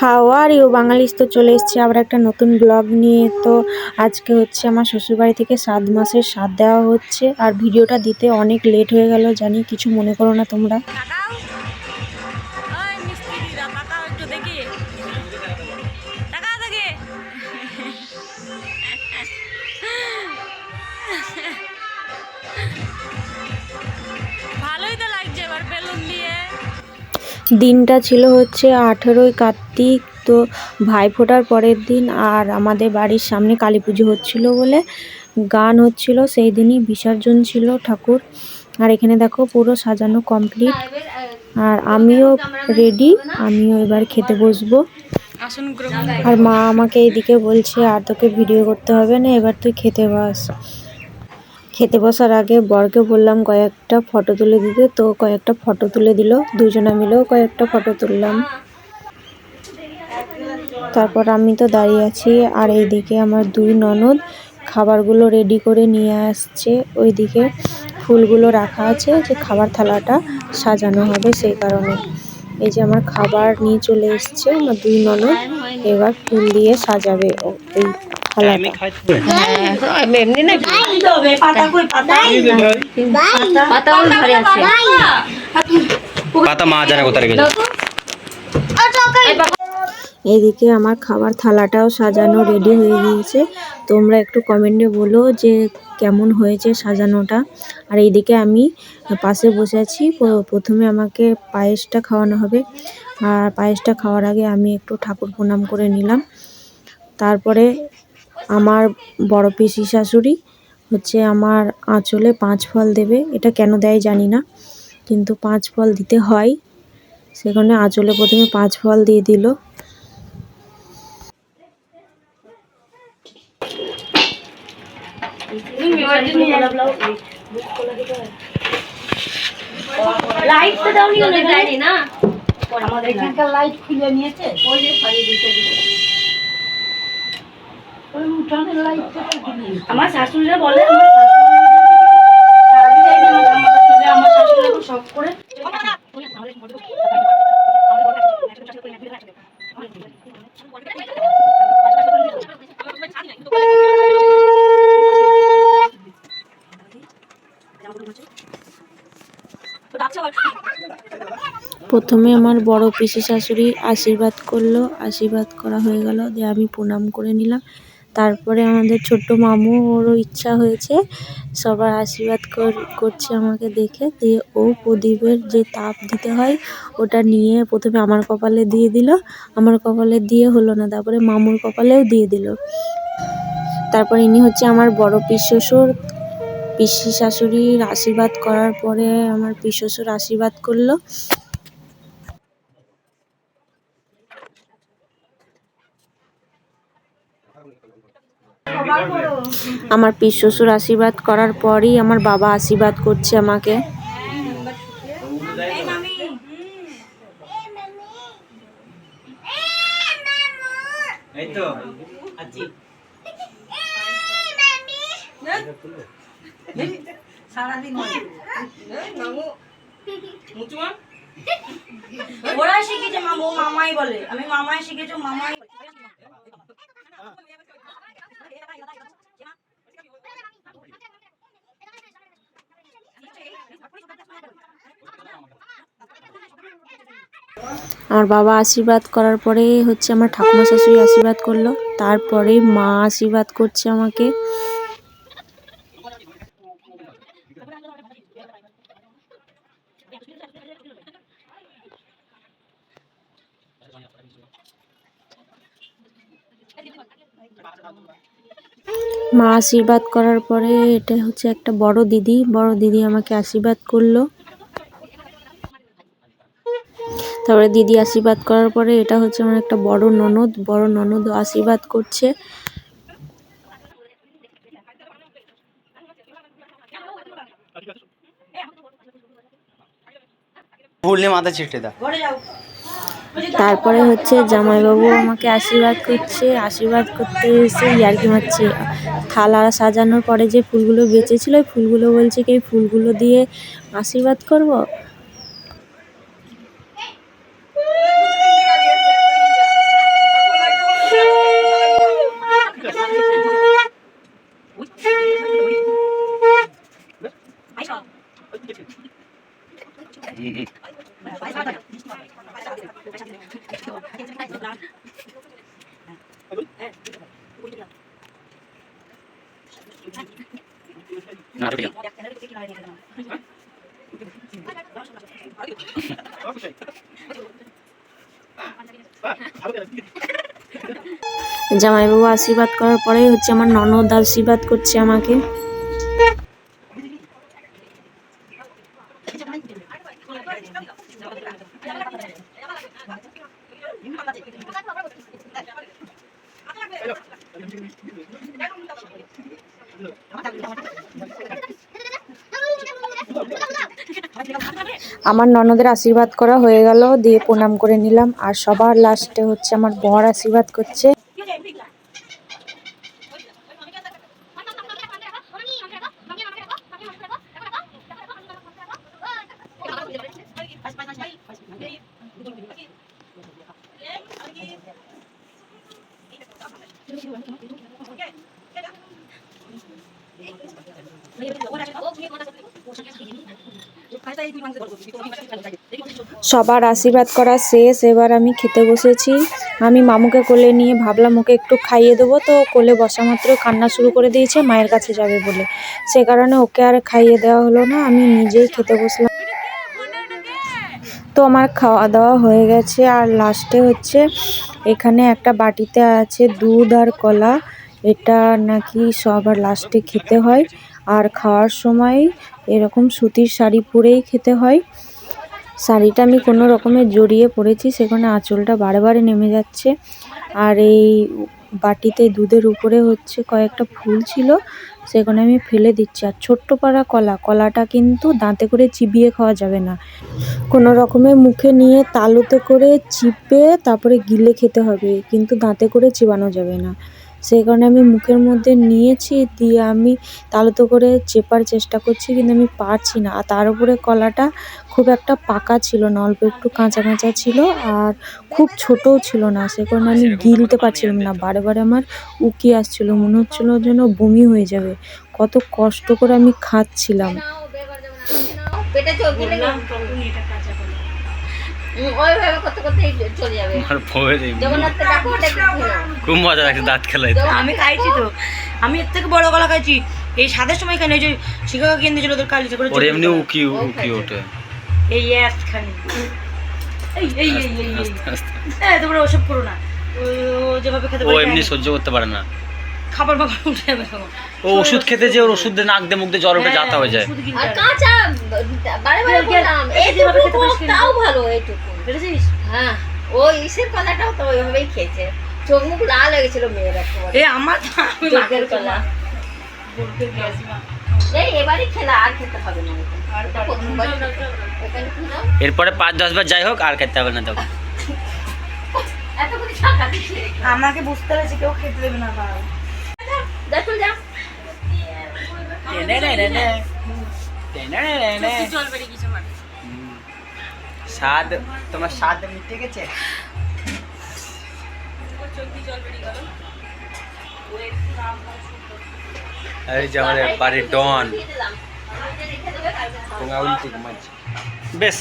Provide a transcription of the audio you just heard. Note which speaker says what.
Speaker 1: How are you বাঙালিস তো চলে এসছে। আবার একটা নতুন ব্লগ নিয়ে তো আজকে হচ্ছে আমার শ্বশুরবাড়ি থেকে সাত মাসের স্বাদ দেওয়া হচ্ছে। আর ভিডিওটা দিতে অনেক লেট হয়ে গেল, জানি কিছু মনে করো না তোমরা। দিনটা ছিল হচ্ছে আঠেরোই কার্তিক তো ভাই ফোটার পরের দিন আর আমাদের বাড়ির সামনে কালী পুজো হচ্ছিল বলে গান হচ্ছিল সেই দিনই বিসর্জন ছিল ঠাকুর। আর এখানে দেখো পুরো সাজানো কমপ্লিট আর আমিও রেডি আমিও এবার খেতে বসবো। আর মা আমাকে এইদিকে বলছে আর তোকে ভিডিও করতে হবে না এবার তুই খেতে বস। খেতে বসার আগে বরকে বললাম, কয়েকটা ফটো তুলে দিতে। তো কয়েকটা ফটো তুলে দিল। দুজনে মিলেও কয়েকটা ফটো তুললাম। তারপর আমি তো দাঁড়িয়ে আছি, আর এইদিকে আমার দুই ননদ খাবারগুলো রেডি করে নিয়ে আসছে। ওইদিকে ফুলগুলো রাখা আছে, যে খাবার থালাটা সাজানো হবে সেই কারণে। এই যে আমার খাবার নিয়ে চলে এসছে আমার দুই ননদ, এবার ফুল দিয়ে সাজাবে এই
Speaker 2: এমনি না পাতা ওই ঘরে আছে।
Speaker 3: পাতা মা জানে কোথায় রেখেছে।
Speaker 1: এইদিকে আমার খাবার থালাটাও সাজানো রেডি হয়ে গিয়েছে। তোমরা একটু কমেন্টে বলো যে কেমন হয়েছে সাজানোটা। আর এইদিকে আমি পাশে বসে আছি। প্রথমে আমাকে পায়েসটা খাওয়ানো হবে। আর পায়েসটা খাওয়ার আগে আমি একটু ঠাকুর প্রণাম করে নিলাম। তারপরে আমার বড় পিসি শাশুড়ি হচ্ছে আমার আঁচলে পাঁচ ফল দেবে। এটা কেন দেয় জানি না কিন্তু পাঁচ ফল দিতে হয়। সেখানে আঁচলে প্রথমে পাঁচ ফল দিয়ে দিল।
Speaker 2: লাইট তো দাওনি অনেক লাইট। না
Speaker 4: আমাদের এখানকার লাইট খুলে নিয়েছে।
Speaker 2: ওই যে সরি দিতে দিতে।
Speaker 4: ওই উঠানের লাইট
Speaker 2: আমার শাশুড়িরা বলে আমার শাশুড়ি সব করে
Speaker 1: প্রথমে আমার বড় পিসি শাশুড়ি আশীর্বাদ করল আশীর্বাদ করা হয়ে গেল দিয়ে আমি প্রণাম করে নিলাম। তারপরে আমাদের ছোট্ট মামু ওরও ইচ্ছা হয়েছে, সবার আশীর্বাদ কর- করছে আমাকে দেখে, দিয়ে ও প্রদীপের যে তাপ দিতে হয়, ওটা নিয়ে প্রথমে আমার কপালে দিয়ে দিল, আমার কপালে দিয়ে হলো না, তারপরে মামুর কপালেও দিয়ে দিল। তারপর ইনি হচ্ছে আমার বড় পিস শ্বশুর, পিসি শাশুড়ির আশীর্বাদ করার পরে আমার পিস শ্বশুর আশীর্বাদ করল। আমার পিস শ্বশুর আশীর্বাদ করার পরই আমার বাবা আশীর্বাদ করছে আমাকে।
Speaker 3: এই তো। আছি
Speaker 4: সারাদিন
Speaker 5: ওরা শিখেছে মামু মামাই বলে। আমি মামাই শিখেছো মামাই
Speaker 1: আমার বাবা আশীর্বাদ করার পরে হচ্ছে আমার ঠাকুমা শাশুড়ি আশীর্বাদ করল। তারপরে মা আশীর্বাদ করছে আমাকে। মা আশীর্বাদ করার পরে এটা হচ্ছে একটা বড় দিদি। বড় দিদি আমাকে আশীর্বাদ করল। তারপরে দিদি আশীর্বাদ করার পরে এটা হচ্ছে আমার একটা বড় ননদ। বড় ননদ আশীর্বাদ করছে।
Speaker 3: ভুল নিয়ে মাথা ছিটে দাও
Speaker 1: তারপরে হচ্ছে জামাইবাবু আমাকে আশীর্বাদ করছে, আশীর্বাদ করতে এসে ইয়ার্কি মারছে। থালা সাজানোর পরে যে ফুলগুলো বেঁচেছিল, ওই ফুলগুলো বলছে কি ফুলগুলো দিয়ে আশীর্বাদ করব? জামাইবাবু আশীর্বাদ করার পরেই হচ্ছে আমার ননদ আশীর্বাদ করছে আমাকে। আমার ননদের আশীর্বাদ করা হয়ে গেল, দিয়ে প্রণাম করে নিলাম। আর সবার লাস্টে হচ্ছে আমার বর আশীর্বাদ করছে। সবার আশীর্বাদ করা শেষ, এবার আমি খেতে বসেছি। আমি মামুকে কোলে নিয়ে ভাবলাম ওকে একটু খাইয়ে দেবো, তো কোলে বসা মাত্র কান্না শুরু করে দিয়েছে, মায়ের কাছে যাবে বলে। সে কারণে ওকে আর খাইয়ে দেওয়া হলো না, আমি নিজেই খেতে বসলাম। তো আমার খাওয়া দাওয়া হয়ে গেছে, আর লাস্টে হচ্ছে এখানে একটা বাটিতে আছে দুধ আর কলা। এটা নাকি সবার লাস্টে খেতে হয়। আর খাওয়ার সময় এরকম সুতির শাড়ি পরেই খেতে হয়। শাড়িটা আমি কোনো রকমে জড়িয়ে পড়েছি সেখানে আঁচলটা বারে বারে নেমে যাচ্ছে। আর এই বাটিতে দুধের উপরে হচ্ছে কয়েকটা ফুল ছিল, সেখানে আমি ফেলে দিচ্ছি। আর ছোট্ট পাড়া কলা, কলাটা কিন্তু দাঁতে করে চিবিয়ে খাওয়া যাবে না। কোনো রকমে মুখে নিয়ে তালুতে করে চিপে তারপরে গিলে খেতে হবে, কিন্তু দাঁতে করে চিবানো যাবে না। সেই কারণে আমি মুখের মধ্যে নিয়েছি দিয়ে আমি তালুতে করে চেপার চেষ্টা করছি কিন্তু আমি পারছি না। আর তার উপরে কলাটা খুব একটা পাকা ছিল না অল্প একটু কাঁচা কাঁচা ছিল আর খুব ছোটও ছিল না। সে কারণে আমি গিলতে পারছিলাম না। বারে বারে আমার উকি আসছিল মনে হচ্ছিল যেন বমি হয়ে যাবে। কত কষ্ট করে আমি খাচ্ছিলাম।
Speaker 2: পেটে ওইভাবে করতে চলে যাবে
Speaker 3: আমার
Speaker 2: জগন্নাথকে ডাকো।
Speaker 3: খুব মজা লাগছে দাঁত খেলাইতে।
Speaker 5: আমি খাইছি তো। আমি এর থেকে বড় গলা খাইছি। এই সাদের সময় খাই না, এই যে শিকাগো কিনে দিয়েছিল তোর কালিতে করে
Speaker 3: ওর এমনি উকি উকি ওঠে।
Speaker 5: এই একখানি। এই এই এই এই এই, তোমরা ওসব করো না। ও যেভাবে খেতে
Speaker 3: ও এমনি সহ্য করতে পারে না।
Speaker 5: খাবার বাবার উঠে যাবে তখন
Speaker 3: ও ওষুধ খেতে যে ওর ওষুধ দিয়ে নাক দিয়ে মুখ দিয়ে জ্বর উঠে যাতা হয়ে যায়।
Speaker 2: আর কাঁচা বারে বারে। বললাম
Speaker 5: এই যেভাবে খেতে
Speaker 2: এইটুকু
Speaker 5: পারিস
Speaker 2: তাও ভালো এইটুকু
Speaker 5: বুঝেছিস
Speaker 2: হ্যাঁ ও ইসের কলাটাও তো ওইভাবেই খেয়েছে। চোখ মুখ লাল হয়ে গেছিল মেয়ের
Speaker 5: এ আমার তো আমি
Speaker 2: চোখের কলা?
Speaker 3: এরপরে পাঁচ দশ বার যাই হোক আর খেতে হবে না তখন।
Speaker 5: আমাকে বুঝতে পেরেছি কেউ খেতে দেবে না
Speaker 3: স্বাদ তোমার স্বাদ মিটে গেছে এই যে আমাদের বাড়ির ডন বেশ